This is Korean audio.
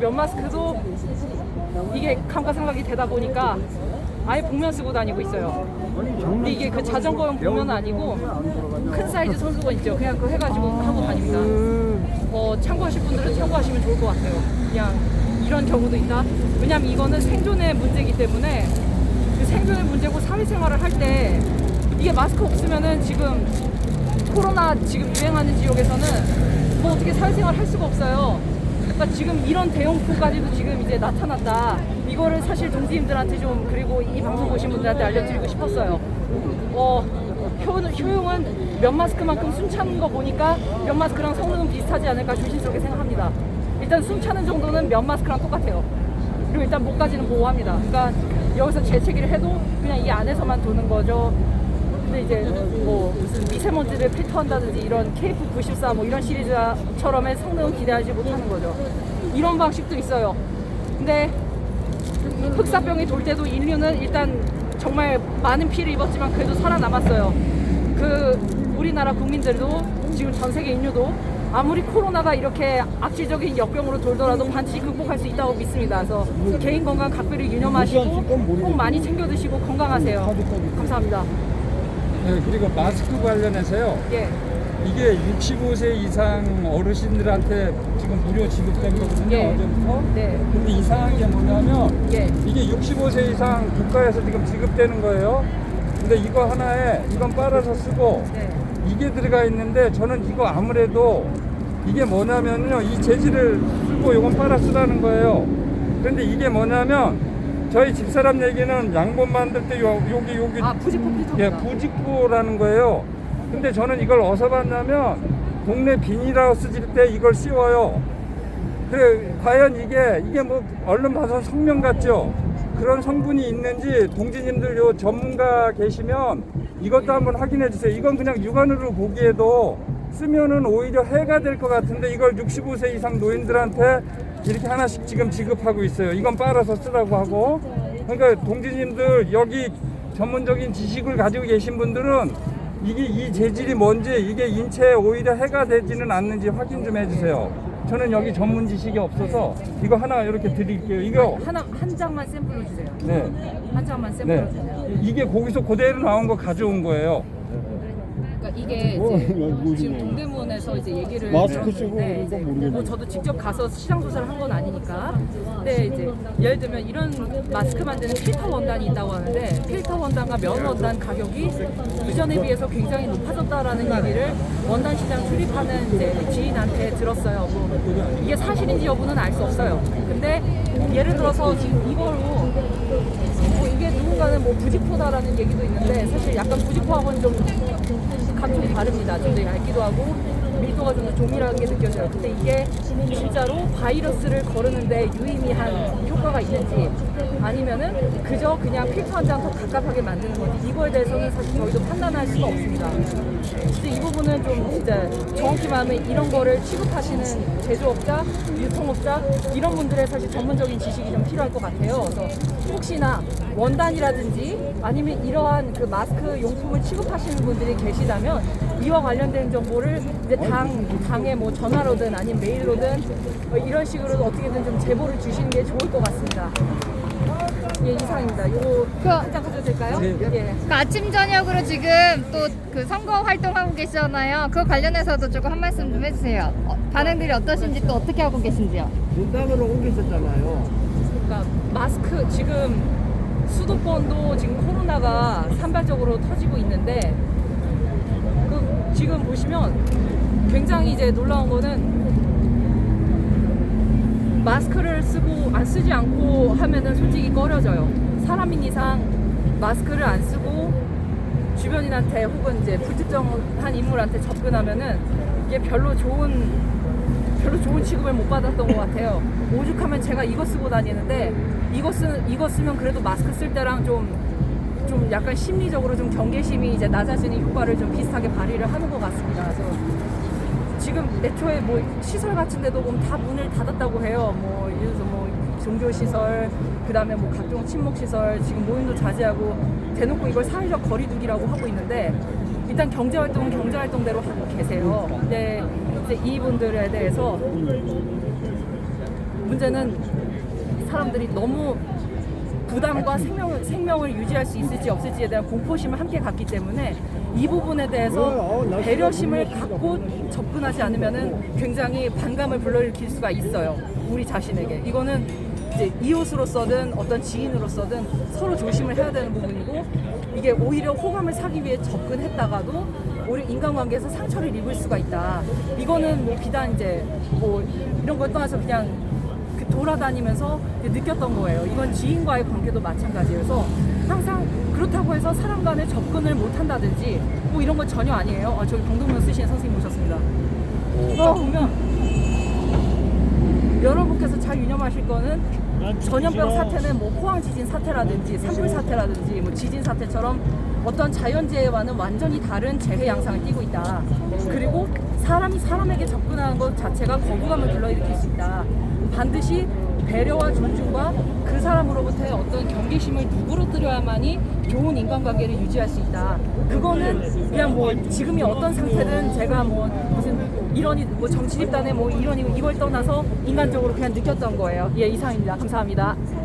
면 마스크도 이게 감가상각이 되다 보니까 아예 복면 쓰고 다니고 있어요. 근데 이게 그 자전거용 복면은 아니고 큰 사이즈 손수건 있죠. 그냥 그거 해가지고 하고 다닙니다. 어, 참고하실 분들은 참고하시면 좋을 것 같아요. 그냥 이런 경우도 있다. 왜냐면 이거는 생존의 문제이기 때문에 그 생존의 문제고 사회생활을 할 때 이게 마스크 없으면은 지금 코로나 지금 유행하는 지역에서는 뭐 어떻게 사회생활 할 수가 없어요. 그러니까 지금 이런 대용포까지도 지금 이제 나타났다. 이거를 사실 동지님들한테 좀 그리고 이 방송 보신 분들한테 알려드리고 싶었어요. 어, 효, 효용 은 면 마스크만큼 숨 차는 거 보니까 면 마스크랑 성능은 비슷하지 않을까 조심스럽게 생각합니다. 일단 숨 차는 정도는 면 마스크랑 똑같아요. 그리고 일단 목까지는 보호합니다. 그러니까 여기서 재채기를 해도 그냥 이 안에서만 도는 거죠. 근데 이제 뭐 무슨 미세먼지를 필터한다든지 이런 KF94 뭐 이런 시리즈처럼의 성능은 기대하지 못하는 거죠. 이런 방식도 있어요. 근데 흑사병이 돌 때도 인류는 일단 정말 많은 피해를 입었지만 그래도 살아남았어요. 그 우리나라 국민들도 지금 전 세계 인류도 아무리 코로나가 이렇게 악질적인 역병으로 돌더라도 반드시 극복할 수 있다고 믿습니다. 그래서 개인 건강 각별히 유념하시고 꼭 많이 챙겨 드시고 건강하세요. 감사합니다. 네, 그리고 마스크 관련해서요. 예. 이게 65세 이상 어르신들한테 지금 무료 지급된 거거든요. 예. 어제부터. 네. 근데 이상한 게 뭐냐면 예. 이게 65세 이상 국가에서 지금 지급되는 거예요. 근데 이거 하나에 이건 빨아서 쓰고 네. 이게 들어가 있는데 저는 이거 아무래도 이게 뭐냐면요. 이 재질을 쓰고 이건 빨아 쓰라는 거예요. 근데 이게 뭐냐면 저희 집사람 얘기는 양복 만들 때 요, 여기 여기 아 부직포 필터입니다. 예, 부직포라는 거예요. 근데 저는 이걸 어디서 봤냐면 동네 비닐하우스 질 때 이걸 씌워요. 그래 과연 이게 이게 뭐 얼른 봐서 성명 같죠? 그런 성분이 있는지 동지님들 요 전문가 계시면 이것도 한번 확인해 주세요. 이건 그냥 육안으로 보기에도 쓰면은 오히려 해가 될 것 같은데 이걸 65세 이상 노인들한테 이렇게 하나씩 지금 지급하고 있어요. 이건 빨아서 쓰라고 하고. 그러니까 동지님들 여기 전문적인 지식을 가지고 계신 분들은 이게 이 재질이 뭔지 이게 인체에 오히려 해가 되지는 않는지 확인 좀 해주세요. 저는 여기 전문 지식이 없어서 이거 하나 이렇게 드릴게요. 이거 하나 한 장만 샘플로 주세요. 네, 한 장만 샘플로 네. 주세요. 이게 거기서 그대로 나온 거 가져온 거예요. 그러니까 이게 뭐, 이제 뭐, 지금 뭐. 동대문에서 이제 얘기를 마스크 들었는데 쓰고 그런 건 이제 모르겠네. 뭐 저도 직접 가서 시장 조사를 한 건 아니니까. 근데 이제 예를 들면 이런 마스크 만드는 필터 원단이 있다고 하는데 필터 원단과 면 원단 가격이 이전에 비해서 굉장히 높아졌다라는 얘기를 원단 시장 출입하는 이제 지인한테 들었어요. 뭐 이게 사실인지 여부는 알 수 없어요. 근데 예를 들어서 지금 이걸로 뭐 이게 누군가는 뭐 부직포다라는 얘기도 있는데 사실 약간 부직포하고는 좀 감촉이 다릅니다. 좀더 얇기도 하고 밀도가 좀더 조밀하게 느껴져요. 근데 이게 진짜로 바이러스를 거르는데 유의미한 효과가 있는지 아니면은 그저 그냥 필터 한 장 더 갑갑하게 만드는 건지 이거에 대해서는 사실 저희도 판단할 수가 없습니다. 근데 이 부분은 좀 진짜 정확히 말하면 이런 거를 취급하시는 제조업자, 유통업자 이런 분들의 사실 전문적인 지식이 좀 필요할 것 같아요. 그래서 혹시나 원단이라든지 아니면 이러한 그 마스크 용품을 취급하시는 분들이 계시다면 이와 관련된 정보를 이제 당 당에 뭐 전화로든 아니면 메일로든 뭐 이런 식으로 어떻게든 좀 제보를 주시는 게 좋을 것 같습니다. 예 이상입니다. 요거 그- 한장 가져도 될까요? 네. 예. 그 아침 저녁으로 지금 또 그 선거 활동하고 계시잖아요. 그거 관련해서도 조금 한 말씀 좀 해주세요. 어, 반응들이 어떠신지 또 어떻게 하고 계신지요? 분당으로 옮기셨잖아요. 그러니까 마스크 지금 수도권도 지금 코로나가 산발적으로 터지고 있는데 그 보시면 굉장히 이제 놀라운 거는 마스크를 쓰고 안 쓰지 않고 하면은 솔직히 꺼려져요. 사람인 이상 마스크를 안 쓰고 주변인한테 혹은 이제 불특정한 인물한테 접근하면은 이게 별로 좋은 별로 좋은 취급을 못 받았던 것 같아요. 오죽하면 제가 이거 쓰고 다니는데 이거 쓰 이거 쓰면 그래도 마스크 쓸 때랑 좀 좀 약간 심리적으로 좀 경계심이 이제 낮아지는 효과를 좀 비슷하게 발휘를 하는 것 같습니다. 그래서 지금 애초에 뭐 시설 같은 데도 보면 다 문을 닫았다고 해요. 뭐 예를 들어서 뭐 종교 시설, 그 다음에 뭐 각종 친목 시설, 지금 모임도 자제하고 대놓고 이걸 사회적 거리두기라고 하고 있는데 일단 경제 활동은 경제 활동대로 하고 계세요. 근데 이제 이분들에 대해서 문제는 사람들이 너무 부담과 생명을, 생명을 유지할 수 있을지 없을지에 대한 공포심을 함께 갖기 때문에 이 부분에 대해서 배려심을 갖고 접근하지 않으면은 굉장히 반감을 불러일으킬 수가 있어요. 우리 자신에게. 이거는 이제 이웃으로서든 어떤 지인으로서든 서로 조심을 해야 되는 부분이고 이게 오히려 호감을 사기 위해 접근했다가도 오히려 인간관계에서 상처를 입을 수가 있다. 이거는 뭐 비단 이제 뭐 이런 걸 떠나서 그냥 그 돌아다니면서 느꼈던 거예요. 이건 지인과의 관계도 마찬가지여서 항상 그렇다고 해서 사람 간에 접근을 못 한다든지 뭐 이런 건 전혀 아니에요. 아, 저기 강동면 쓰시는 선생님 오셨습니다. 어, 보면 여러분께서 잘 유념하실 거는 전염병 사태는 뭐 포항 지진 사태라든지 산불 사태라든지 뭐 지진 사태처럼 어떤 자연재해와는 완전히 다른 재해 양상을 띠고 있다. 사람이 사람에게 접근하는 것 자체가 거부감을 불러일으킬 수 있다. 반드시 배려와 존중과 그 사람으로부터의 어떤 경계심을 누그러뜨려야만이 좋은 인간관계를 유지할 수 있다. 그거는 그냥 뭐 지금이 어떤 상태든 제가 뭐 무슨 이런이 뭐 정치 집단의 뭐 이런이 이걸 떠나서 인간적으로 그냥 느꼈던 거예요. 예 이상입니다. 감사합니다. 예,